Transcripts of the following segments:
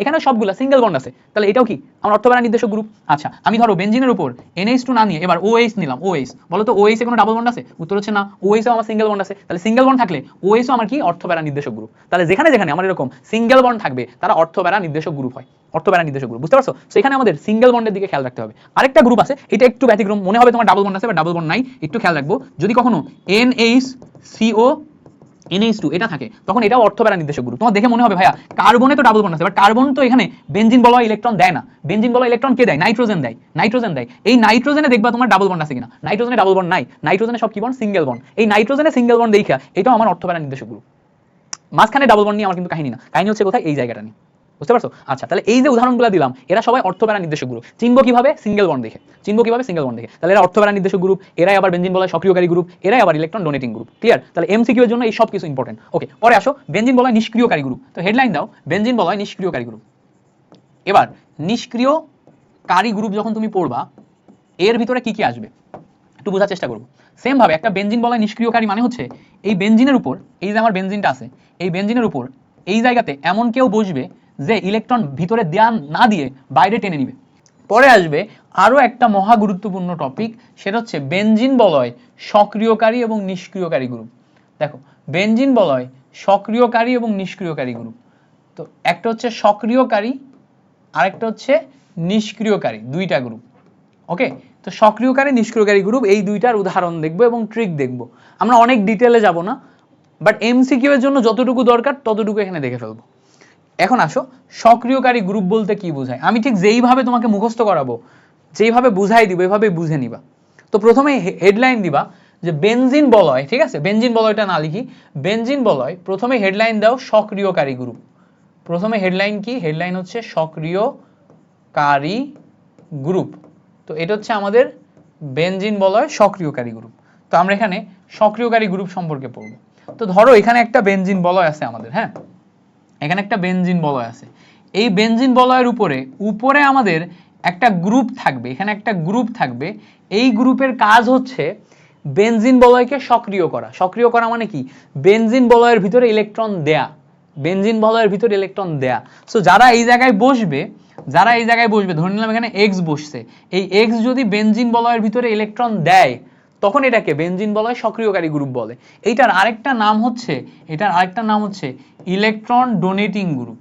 এখানে সবগুলো single bond আছে। তাহলে এটাও কি? আমার অর্থ বেড়া নির্দেশক গ্রুপ আচ্ছা আমি ধরো বেঞ্জিনের উপর এনএইচ টু না নিয়ে এবার ওএইচ নিলাম ওএইচ বলো তো ওএইচ এ কোনো ডাবল বন্ড আছে? উত্তর হচ্ছে না ওএইচও আমার সিঙ্গেল বন্ড আছে। তাহলে সিঙ্গেল বন্ড থাকলে ওএইচও আমার কি? অর্থ বেড়া নির্দেশক গ্রুপ তাহলে যেখানে যেখানে আমার এরকম সিঙ্গেল বন্ড থাকবে, তারা অর্থ বেড়া নির্দেশক গ্রুপ হয়। অর্থ বেড়া নির্দেশক গ্রুপ বুঝতে পারছ? তো এখানে আমাদের সিঙ্গেল বন্ডের দিকে খেয়াল রাখতে হবে। আরেকটা গ্রুপ আছে, এটা একটু ব্যতিক্রম, মনে হবে তোমার ডাবল বন্ড আছে বা ডাবল বন্ড নাই। একটু খেয়াল রাখব। যদি কখনো এনএইচ সিও এনএইচ টু এটা থাকে। তখন এটাও অর্থবেড়া নির্দেশক গ্রুপ তোমার দেখে মনে হবে ভাইয়া কার্বনে তো ডাবল বন্ড আছে বাট কার্বন তো এখানে বেঞ্জিন বলা ইলেকট্রন দেয় না। বেঞ্জিন বলা ইলেকট্রন কে দেয়? নাইট্রোজেন দেয়। নাইট্রোজেন দেয়। এই নাইট্রোজেনে দেখবা তোমার ডাবল বন্ড আছে কিনা? নাইট্রোজেনে ডাবল বন্ড নাই। নাইট্রোজেনে সব কি বন্ড সিঙ্গেল বন্ড এই নাইট্রোজেনে সিঙ্গেল বন্ড দেখা এটাও আমার অর্থবেড়া নির্দেশক গ্রুপ মাঝখানে ডাবল বন্ড নিয়ে আমার কিন্তু কাহিনী না। কাহিনী হচ্ছে কোথায়? এই জায়গাটা নিয়ে। বুঝতে পারছ? আচ্ছা তাহলে এই যে উদাহরণগুলো দিলাম, এরা সবাই অর্থবেড়া নির্দেশক গ্রুপ চিনবো কীভাবে? সিঙ্গেল বন্ড দেখে। চিনবো কীভাবে? সিঙ্গেল বন্ড দেখে। তাহলে এরা অর্থবেড়া নির্দেশক গ্রুপ এরাই আবার বেঞ্জিন বলা সক্রিয়কারী গ্রুপ এরাই আবার ইলেকট্রন ডোনেটিং গ্রুপ ক্লিয়ার তাহলে এমসিকিউ এর জন্য এই সব কিছু ইম্পর্টেন্ট ওকে পরে আসো বেঞ্জিন বলা নিষ্ক্রিয়কারী গ্রুপ তো হেডলাইন দাও বেঞ্জিন বলা নিষ্ক্রিয়কারী গ্রুপ এবার, নিষ্ক্রিয়কারী গ্রুপ যখন তুমি পড়বা, এর ভিতরে কি কি আসবে? একটু বোঝার চেষ্টা করব। সেম ভাবে একটা বেঞ্জিন বলা নিষ্ক্রিয়কারী মানে হচ্ছে, এই বেঞ্জিনের উপর, এই যে আমার বেঞ্জিনটা আছে, এই বেঞ্জিনের উপর, এই জায়গাতে এমন কেউ বসবে যে ইলেকট্রন ভিতরে দেয়া না দিয়ে বাইরে টেনে নিবে। পরে আসবে আরও একটা মহা গুরুত্বপূর্ণ টপিক সেটা হচ্ছে বেঞ্জিন বলয় সক্রিয়কারী এবং নিষ্ক্রিয়কারী গ্রুপ দেখো বেঞ্জিন বলয় সক্রিয়কারী এবং নিষ্ক্রিয়কারী গ্রুপ তো একটা হচ্ছে সক্রিয়কারী, আরেকটা হচ্ছে নিষ্ক্রিয়কারী, দুইটা গ্রুপ ওকে তো সক্রিয়কারী, নিষ্ক্রিয়কারী গ্রুপ এই দুইটার উদাহরণ দেখব এবং ট্রিক দেখব। আমরা অনেক ডিটেলে যাব না বাট এমসিকিউ এর জন্য যতটুকু দরকার, ততটুকু এখানে দেখে ফেলব। এখন আসো, সক্রিয়কারী গ্রুপ বলতে কি বোঝায়? আমি ঠিক যেইভাবে তোমাকে মুখস্থ করাবো, যেইভাবে বুঝাই দিব এভাবে বুঝে নিবা। তো প্রথমে হেডলাইন দিবা যে বেনজিন বলয়, ঠিক আছে? বেনজিন বলয়টা না লিখি। বেনজিন বলয়, প্রথমে হেডলাইন দাও সক্রিয়কারী গ্রুপ প্রথমে হেডলাইন কি? হেডলাইন হচ্ছে সক্রিয়কারী গ্রুপ তো এটা হচ্ছে আমাদের বেনজিন বলয় সক্রিয়কারী গ্রুপ তো আমরা এখানে সক্রিয়কারী গ্রুপ সম্পর্কে পড়ব। তো ধরো এখানে একটা বেনজিন বলয় আছে আমাদের হ্যাঁ? এখানে একটা বেনজিন বলয় আছে। এই বেনজিন বলয়ের উপরে উপরে আমাদের একটা গ্রুপ থাকবে, এখানে একটা গ্রুপ থাকবে। এই গ্রুপের কাজ হচ্ছে বেনজিন বলয়কে সক্রিয় করা। সক্রিয় করা মানে কি? বেনজিন বলয়ের ভিতরে ইলেকট্রন দেয়া। বেনজিন বলয়ের ভিতরে ইলেকট্রন দেয়া। সো যারা এই জায়গায় বসবে, যারা এই জায়গায় বসবে, ধরে নিলাম এখানে এক্স বসছে। এই এক্স যদি বেনজিন বলয়ের ভিতরে ইলেকট্রন দেয় তখন এটাকে বেনজিন বলয় সক্রিয়কারী গ্রুপ বলে। এইটার আরেকটা নাম হচ্ছে, এটার আরেকটা নাম হচ্ছে electron donating group.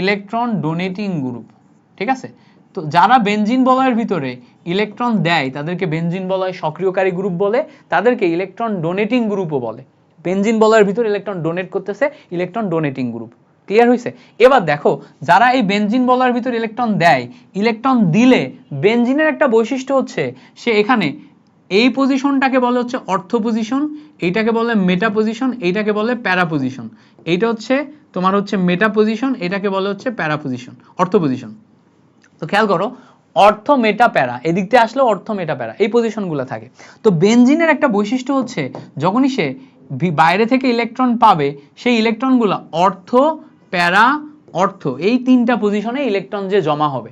Electron donating group, ঠিক আছে? তো যারা বেনজিন বলয়ের ভিতরে ইলেকট্রন দেয়, তাদেরকে বেনজিন বলয় সক্রিয়কারী গ্রুপ বলে, তাদেরকে ইলেকট্রন ডোনেটিং গ্রুপও বলে। বেনজিন বলয়ের ভিতরে ইলেকট্রন ডোনেট করতেছে, ইলেকট্রন ডোনেটিং গ্রুপ। ক্লিয়ার হয়েছে এবার দেখো, যারা এই বেনজিন বলার ভিতর ইলেকট্রন দেয়, ইলেকট্রন দিলে বেনজিনের একটা বৈশিষ্ট্য হচ্ছে, সে এখানে এই পজিশনটাকে বলে হচ্ছে অর্থ পজিশন এইটাকে বলে মেটা পজিশন এইটাকে বলে প্যারা পজিশন এইটা হচ্ছে তোমার হচ্ছে মেটা পজিশন এটাকে বলে হচ্ছে প্যারা পজিশন অর্থ পজিশন তো খেয়াল করো, অর্থ মেটা প্যারা এদিক থেকে আসলে অর্থ মেটা প্যারা এই পজিশনগুলো থাকে। তো বেনজিনের একটা বৈশিষ্ট্য হচ্ছে, যখনই সে বাইরে থেকে ইলেকট্রন পাবে, সেই ইলেকট্রনগুলো অর্থ প্যারা অর্থ, এই তিনটা পজিশনে ইলেকট্রন যে জমা হবে।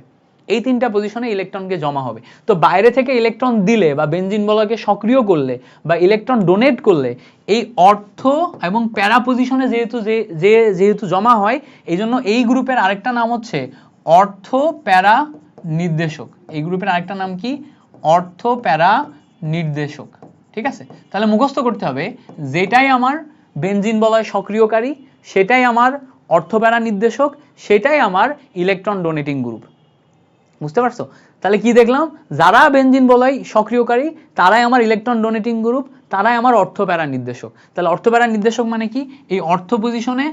এই তিনটা পজিশনে ইলেকট্রনকে জমা হবে। তো বাইরে থেকে ইলেকট্রন দিলে বা বেনজিন বলয়কে সক্রিয় করলে বা ইলেকট্রন ডোনেট করলে, এই অর্থ এবং প্যারা পজিশনে যেহেতু যে যেহেতু জমা হয়, এই জন্য এই গ্রুপের আরেকটা নাম হচ্ছে অর্থ প্যারা নির্দেশক। এই গ্রুপের আরেকটা নাম কি? অর্থ প্যারা নির্দেশক। ঠিক আছে? তাহলে মুখস্থ করতে হবে, যেটাই আমার বেনজিন বলয় সক্রিয়কারী, সেটাই আমার অর্থ প্যারা নির্দেশক, সেটাই আমার ইলেকট্রন ডোনেটিং গ্রুপ বুঝতে পারছ? তাহলে কি দেখলাম? যারা বেনজিন বলয় সক্রিয়কারী, তারাই আমার ইলেকট্রন ডোনেটিং গ্রুপ তারাই আমার অর্থ প্যারা নির্দেশক। তাহলে অর্থ প্যারা নির্দেশক মানে কি? এই অর্থ পজিশনে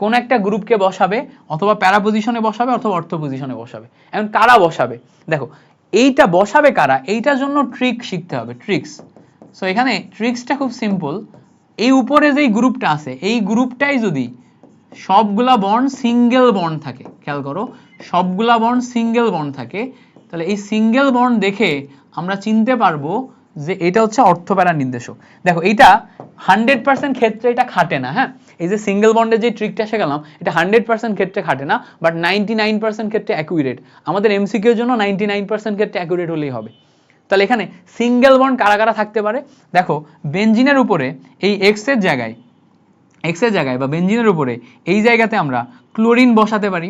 কোন একটা গ্রুপকে বসাবে, অথবা প্যারা পজিশনে বসাবে, অথবা অর্থ পজিশনে বসাবে। এখন কারা বসাবে? দেখো, এইটা বসাবে কারা? এইটার জন্য ট্রিক শিখতে হবে ট্রিক্স সো এখানে ট্রিক্সটা খুব সিম্পল এই উপরে যেই গ্রুপটা আছে, এই গ্রুপটাই যদি সবগুলা বন্ড সিঙ্গেল বন্ড থাকে, খেয়াল করো, সবগুলা বন্ড সিঙ্গেল বন্ড থাকে, তাহলে এই সিঙ্গেল বন্ড দেখে আমরা চিনতে পারব যে এটা হচ্ছে অর্থপ্যারা নির্দেশক। দেখো এটা হান্ড্রেড পার্সেন্ট ক্ষেত্রে এটা খাটে না হ্যাঁ? এই যে সিঙ্গেল বন্ডের যে ট্রিকটা শেখালাম এটা হান্ড্রেড পার্সেন্ট ক্ষেত্রে খাটে না বাট নাইনটি নাইন পার্সেন্ট ক্ষেত্রে অ্যাকুরেট আমাদের এমসিকিউর জন্য নাইনটি নাইন পার্সেন্ট ক্ষেত্রে অ্যাকুরেট হলেই হবে। তাহলে এখানে সিঙ্গেল বন্ড কারা কারা থাকতে পারে? দেখো, বেঞ্জিনের উপরে এই এক্সের জায়গায় এক্সের জায়গায় বা বেঞ্জিনের উপরে, এই জায়গাতে আমরা ক্লোরিন বসাতে পারি।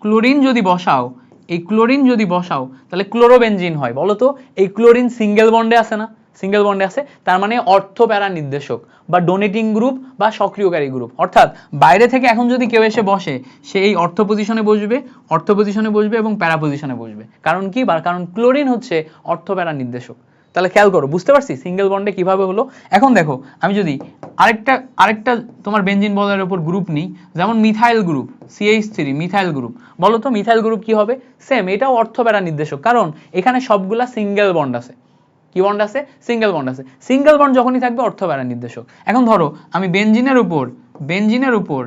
ক্লোরিন যদি বসাও, এই ক্লোরিন যদি বসাও, তাহলে ক্লোরোবেনজিন হয়। বলো তো এই ক্লোরিন সিঙ্গেল বন্ডে আছে না? সিঙ্গেল বন্ডে আছে, তার মানে অর্থ প্যারা নির্দেশক বা ডোনেটিং গ্রুপ বা সক্রিয়কারী গ্রুপ অর্থাৎ, বাইরে থেকে এখন যদি কেউ এসে বসে, সে এই অর্থ পজিশনে বসবে, অর্থ পজিশনে বসবে এবং প্যারা পজিশনে বসবে। কারণ কি? বা কারণ ক্লোরিন হচ্ছে অর্থ প্যারা নির্দেশক তাহলে খেয়াল করো, বুঝতে পারছি সিঙ্গেল বন্ডে কীভাবে হলো? এখন দেখো, আমি যদি আরেকটা আরেকটা তোমার বেঞ্জিন বলের উপর গ্রুপ নিই, যেমন methyl group CH three methyl group বলো তো মিথাইল গ্রুপ কি হবে? সেম এটাও অর্থ প্যারা নির্দেশক, কারণ এখানে সবগুলা সিঙ্গেল বন্ড আছে। কি বন্ড আছে? সিঙ্গেল বন্ড আছে। সিঙ্গেল বন্ড যখনই থাকবে, অর্থ প্যারা নির্দেশক। এখন ধরো, আমি বেঞ্জিনের উপর বেঞ্জিনের উপর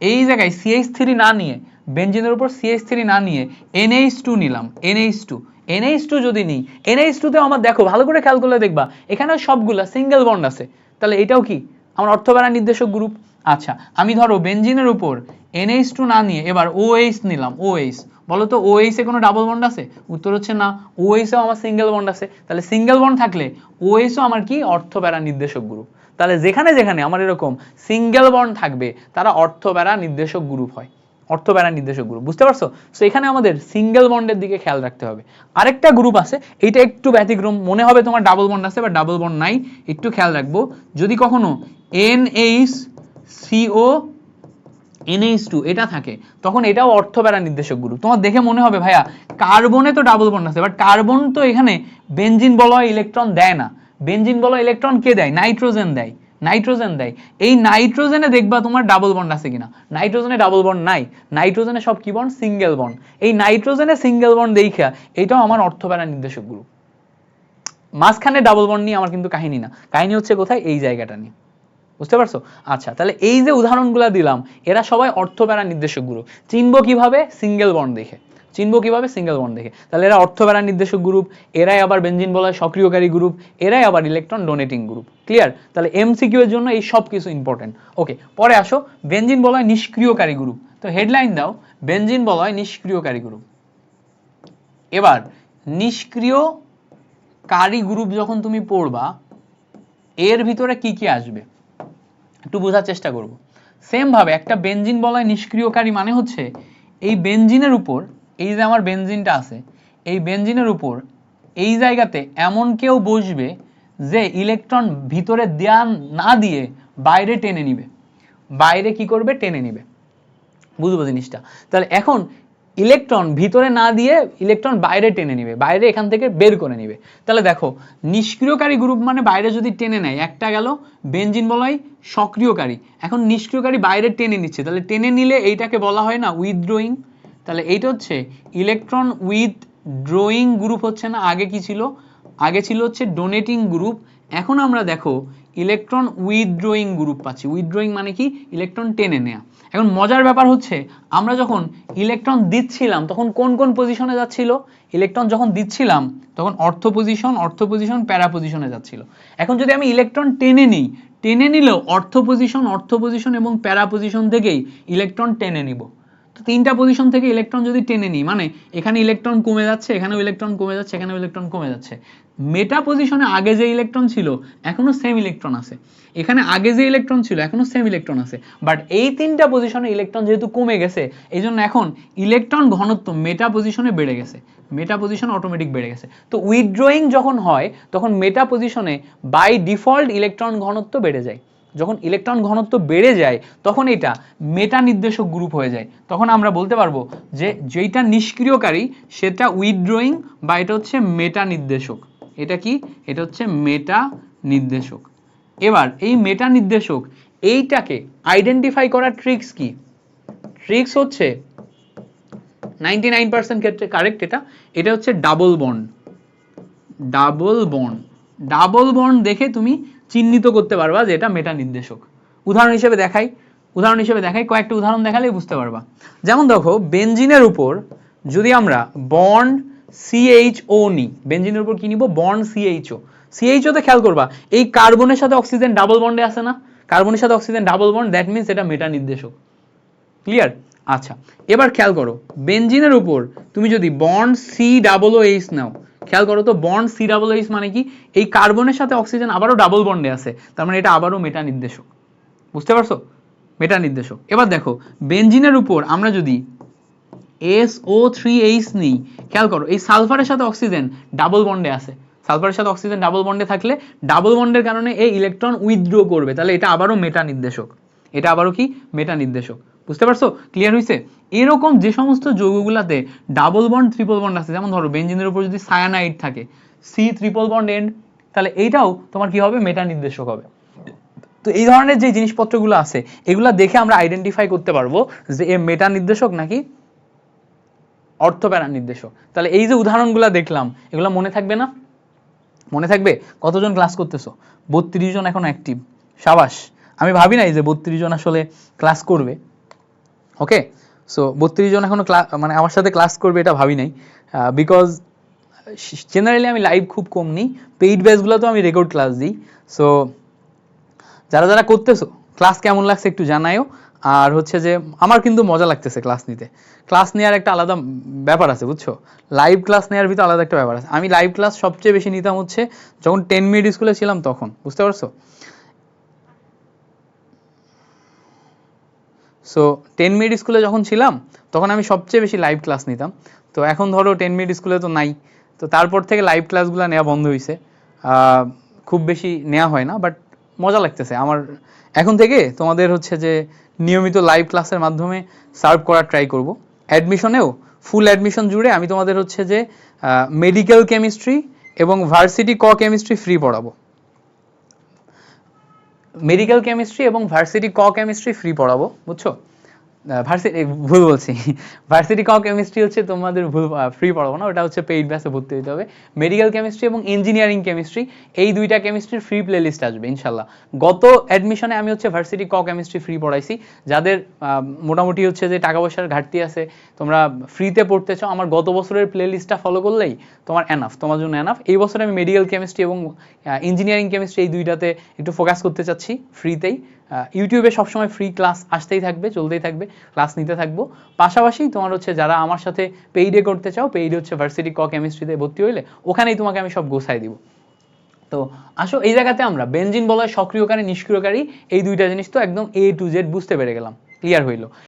এই জায়গায় সিএইচ থ্রি না নিয়ে বেঞ্জিনের উপর সিএইচ থ্রি না নিয়ে এনএইচ টু নিলাম এনএইচ টু এনএইচ টু যদি নিই এনএইচ টুতে আমার দেখো, ভালো করে খেয়াল করলে দেখবা, এখানে সবগুলা সিঙ্গেল বন্ড আছে। তাহলে এটাও কি? আমার অর্থপ্যারা নির্দেশক গ্রুপ আচ্ছা আমি ধরো বেঞ্জিনের উপর এনএইচ টু না নিয়ে এবার ওএইচ নিলাম ওএইচ বলো তো এ কোনো ডাবল বন্ড আছে? উত্তর হচ্ছে না ওএইচ এও আমার সিঙ্গেল বন্ড আছে। তাহলে সিঙ্গেল বন্ড থাকলে ওএইচ ও আমার কি? অর্থপ্যারা নির্দেশক গ্রুপ তাহলে যেখানে যেখানে আমার এরকম সিঙ্গেল বন্ড থাকবে, তারা অর্থপ্যারা নির্দেশক গ্রুপ হয়। অর্থপ্যারা নির্দেশক গ্রুপ বুঝতে পারছ? সো এখানে আমাদের সিঙ্গেল বন্ডের দিকে খেয়াল রাখতে হবে। আরেকটা গ্রুপ আছে, এইটা একটু ব্যতিক্রম, মনে হবে তোমার ডাবল বন্ড আছে বা ডাবল বন্ড নাই, একটু খেয়াল রাখব। যদি কখনো এন এইচ সিও টু এটা থাকে, তখন এটাও অর্থ অর্থপ্যারা নির্দেশক গ্রুপ তোমার দেখে মনে হবে, ভাইয়া কার্বনে তো ডাবল বন্ড আছে বাট কার্বন তো এখানে বেনজিন বলয় ইলেকট্রন দেয় না। বেনজিন বলয় ইলেকট্রন কে দেয়? নাইট্রোজেন দেয়। নাইট্রোজেন দেয়। এই নাইট্রোজেনে দেখবা তোমার ডাবল বন্ড আছে কিনা? নাইট্রোজেনে ডাবল বন্ড নাই। নাইট্রোজেনে সব কি বন্ড সিঙ্গেল বন্ড এই নাইট্রোজেনে সিঙ্গেল বন্ড দেখা এটাও আমার অর্থপ্যারা নির্দেশক গ্রুপ মাঝখানে ডাবল বন্ড নিয়ে আমার কিন্তু কাহিনী না। কাহিনী হচ্ছে কোথায়? এই জায়গাটা নিয়ে। বুঝতে পারছ? আচ্ছা তাহলে এই যে উদাহরণগুলো দিলাম, এরা সবাই অর্থপ্যারা নির্দেশক গ্রুপ চিনবো কীভাবে? সিঙ্গেল বন্ড দেখে। চিনবো কীভাবে? সিঙ্গেল বন্ড দেখে। তাহলে এরা অর্থপ্যারা নির্দেশক গ্রুপ এরাই আবার বেঞ্জিন বলায় সক্রিয়কারী গ্রুপ এরাই আবার ইলেকট্রন ডোনেটিং গ্রুপ ক্লিয়ার তাহলে এমসিকিউ এর জন্য এই সব কিছু ইম্পর্টেন্ট ওকে পরে আসো বেঞ্জিন বলয় নিষ্ক্রিয়কারী গ্রুপ তো হেডলাইন দাও বেঞ্জিন বলয় নিষ্ক্রিয়কারী গ্রুপ এবার, নিষ্ক্রিয়কারী গ্রুপ যখন তুমি পড়বা, এর ভিতরে কি কি আসবে? একটু বোঝার চেষ্টা করব। সেম ভাবে একটা বেনজিন বলয় নিষ্ক্রিয়কারী মানে হচ্ছে, এই বেঞ্জিনের উপর এই যে আমার বেনজিনটা আছে, এই বেনজিনের উপর এই জায়গাতে এমন কেউ বসবে যে ইলেকট্রন ভিতরে দেয়া না দিয়ে বাইরে টেনে নিবে। বাইরে কি করবে? টেনে নিবে। বুঝব জিনিসটা। তাহলে এখন ইলেকট্রন ভিতরে না দিয়ে ইলেকট্রন বাইরে টেনে নিবে, বাইরে এখান থেকে বের করে নিবে। তাহলে দেখো, নিষ্ক্রিয়কারী গ্রুপ মানে বাইরে যদি টেনে নেয়, একটা গেল বেনজিন বলয় সক্রিয়কারী। এখন নিষ্ক্রিয়কারী বাইরে টেনে নিচ্ছে, তাহলে টেনে নিলে এইটাকে বলা হয় না উইথড্রয়িং তাহলে এইটা হচ্ছে ইলেকট্রন উইথ ড্রয়িং গ্রুপ হচ্ছে না, আগে কি ছিল? আগে ছিল হচ্ছে ডোনেটিং গ্রুপ এখন আমরা দেখো ইলেকট্রন উইথড্রয়িং গ্রুপ পাচ্ছি। উইথড্রয়িং মানে কি? ইলেকট্রন টেনে নেওয়া এখন মজার ব্যাপার হচ্ছে, আমরা যখন ইলেকট্রন দিচ্ছিলাম, তখন কোন কোন পজিশনে যাচ্ছিল? ইলেকট্রন যখন দিচ্ছিলাম, তখন অর্থ পজিশন অর্থ পজিশন প্যারা পজিশনে যাচ্ছিল। এখন যদি আমি ইলেকট্রন টেনে নিই, টেনে নিলেও অর্থ পজিশন অর্থ পজিশন এবং প্যারা পজিশন থেকেই ইলেকট্রন টেনে নিব। তিনটা পজিশন থেকে ইলেকট্রন যদি টেনে নিই মানে এখানে ইলেকট্রন কমে যাচ্ছে, এখানেও ইলেকট্রন কমে যাচ্ছে, এখানেও ইলেকট্রন কমে যাচ্ছে। মেটা পজিশনে আগে যে ইলেকট্রন ছিল, এখনও সেম ইলেকট্রন আছে। এখানে আগে যে ইলেকট্রন ছিল, এখনও সেম ইলেকট্রন আছে। বাট এই তিনটা পজিশনে ইলেকট্রন যেহেতু কমে গেছে এই জন্য এখন ইলেকট্রন ঘনত্ব মেটা পজিশনে বেড়ে গেছে। মেটা পজিশন অটোমেটিক বেড়ে গেছে। তো উইথড্রয়িং যখন হয়, তখন মেটা পজিশনে বাই ডিফল্ট ইলেকট্রন ঘনত্ব বেড়ে যায়। যখন ইলেকট্রন ঘনত্ব বেড়ে যায়, তখন এটা মেটা নির্দেশক গ্রুপ হয়ে যায়। তখন আমরা বলতে পারব যে যেইটা নিষ্ক্রিয়কারী, সেটা উইথড্রয়িং বা এটা হচ্ছে মেটা নির্দেশক। এটা কি? এটা হচ্ছে মেটা নির্দেশক। এবার এই মেটা নির্দেশক, এইটাকে আইডেন্টিফাই করার ট্রিক্স কি? ট্রিক্স হচ্ছে নাইনটি নাইন পার্সেন্ট ক্ষেত্রে কারেক্ট এটা। এটা হচ্ছে double bond double bond double bond দেখে তুমি চিহ্নিত করতে পারবা যে এটা মেটা নির্দেশক। উদাহরণ হিসেবে দেখাই, উদাহরণ হিসেবে দেখাই, কয়েকটা উদাহরণ দেখালেই বুঝতে পারবা। যেমন দেখো, বেনজিনের উপর যদি আমরা বন্ড সিএইচও নিই, বেনজিনের উপর কি নিব? বন্ড সিএইচও সিএইচও তে খেয়াল করবা, এই কার্বনের সাথে অক্সিজেন ডাবল বন্ডে আছে না? কার্বনের সাথে oxygen double bond that means এটা মেটা নির্দেশক। ক্লিয়ার আচ্ছা এবার খেয়াল করো, বেনজিনের উপর তুমি যদি bond C double O H নাও খেয়াল করো তো বন্ড সি ডাবল এইচ মানে কি? এই কার্বনের সাথে অক্সিজেন আবারও ডাবল বন্ডে আছে। তার মানে এটা আবারও মেটা নির্দেশক। বুঝতে পারছ? মেটা নির্দেশক। এবার দেখো বেনজিনের উপর আমরা যদি এস ও থ্রি এইচ নিই, খেয়াল করো, এই সালফারের সাথে অক্সিজেন ডাবল বন্ডে আছে। সালফারের সাথে অক্সিজেন ডাবল বন্ডে থাকলে ডাবল বন্ডের কারণে এই ইলেকট্রন উইথড্র করবে। তাহলে এটা আবারও মেটা নির্দেশক। এটা আবারও কি? মেটা নির্দেশক। বুঝতে পারছ? ক্লিয়ার হয়েছে এরকম যে সমস্ত যৌগগুলাতে ডাবল বন্ড ট্রিপল বন্ড আছে, যেমন ধরো বেঞ্জিনের উপর যদি সায়ানাইড থাকে সি ট্রিপল বন্ড এন্ড তাহলে এইটাও তোমার কি হবে? মেটা নির্দেশক হবে। তো এই ধরনের যে জিনিসপত্রগুলো আছে, এগুলো দেখে আমরা আইডেন্টিফাই করতে পারব যে এ মেটা নির্দেশক নাকি অর্থপ্যারা নির্দেশক তাহলে এই যে উদাহরণগুলো দেখলাম, এগুলো মনে থাকবে না? মনে থাকবে? কতজন ক্লাস করতেছো? বত্রিশ জন এখন অ্যাক্টিভ সাবাস। আমি ভাবি নাই যে বত্রিশ জন আসলে ক্লাস করবে। ওকে সো বত্রিশ জন এখনও ক্লাস মানে আমার সাথে ক্লাস করবে এটা ভাবি নাই বিকজ জেনারেলি আমি লাইভ খুব কম নিই পেইড ব্যাচগুলোতেও আমি রেকর্ড ক্লাস দিই। সো যারা যারা করতেছো ক্লাস কেমন লাগছে একটু জানায়ও। আর হচ্ছে যে, আমার কিন্তু মজা লাগতেছে ক্লাস নিতে। ক্লাস নেওয়ার একটা আলাদা ব্যাপার আছে, বুঝছ? লাইভ ক্লাস নেওয়ার ভিতরে আলাদা একটা ব্যাপার আছে। আমি লাইভ ক্লাস সবচেয়ে বেশি নিতাম হচ্ছে, যখন টেন মিনিট স্কুলে ছিলাম তখন, বুঝতে পারছ? সো টেন মিনিট স্কুলে যখন ছিলাম, তখন আমি সবচেয়ে বেশি লাইভ ক্লাস নিতাম। তো এখন ধরো টেন মিনিট স্কুলে তো নাই। তো তারপর থেকে লাইভ ক্লাসগুলো নেওয়া বন্ধ হয়েছে খুব বেশি নেওয়া হয় না বাট মজা লাগতেছে। আমার এখন থেকে তোমাদের হচ্ছে যে নিয়মিত লাইভ ক্লাসের মাধ্যমে সার্ভ করার ট্রাই করব। অ্যাডমিশনেও ফুল অ্যাডমিশন জুড়ে আমি তোমাদের হচ্ছে যে মেডিকেল কেমিস্ট্রি এবং ভার্সিটি ক কেমিস্ট্রি ফ্রি পড়াবো। মেডিকেল কেমিস্ট্রি এবং ভার্সিটি ক কেমিস্ট্রি ফ্রি পড়াবো বুঝছ? ভার্সিটি ভুল বলছি। ভার্সিটি ক কেমিস্ট্রি হচ্ছে তোমাদের ভুল ফ্রি পড়াবো না, ওটা হচ্ছে পেইড ব্যাসে ভর্তি হতে হবে। মেডিকেল কেমিস্ট্রি এবং ইঞ্জিনিয়ারিং কেমিস্ট্রি এই দুইটা কেমিস্ট্রির ফ্রি প্লে লিস্ট আসবে, ইনশাল্লাহ। গত অ্যাডমিশনে আমি হচ্ছে ভার্সিটি ক কেমিস্ট্রি ফ্রি পড়াইছি। যাদের মোটামুটি হচ্ছে যে টাকা পয়সার ঘাটতি আছে, তোমরা ফ্রিতে পড়তে চাও, আমার গত বছরের প্লে লিস্টটা ফলো করলেই তোমার এনাফ তোমার জন্য এনাফ এই বছরে আমি মেডিকেল কেমিস্ট্রি এবং ইঞ্জিনিয়ারিং কেমিস্ট্রি এই দুইটাতে একটু ফোকাস করতে চাচ্ছি ফ্রিতেই ইউটিউবে সবসময় ফ্রি ক্লাস আসতেই থাকবে, চলতেই থাকবে ক্লাস নিতে থাকব। পাশাপাশি তোমার হচ্ছে যারা আমার সাথে পেইডে করতে চাও পেইডে হচ্ছে ভার্সিটি ক কেমিস্ট্রিতে ভর্তি হইলে, ওখানেই তোমাকে আমি সব গোছাই দিব। তো আসো, এই জায়গাতে আমরা বেনজিন বলয় সক্রিয়কারী, নিষ্ক্রিয়কারী, এই দুইটা জিনিস তো একদম এ টু জেড বুঝতে পেরে গেলাম ক্লিয়ার হইল।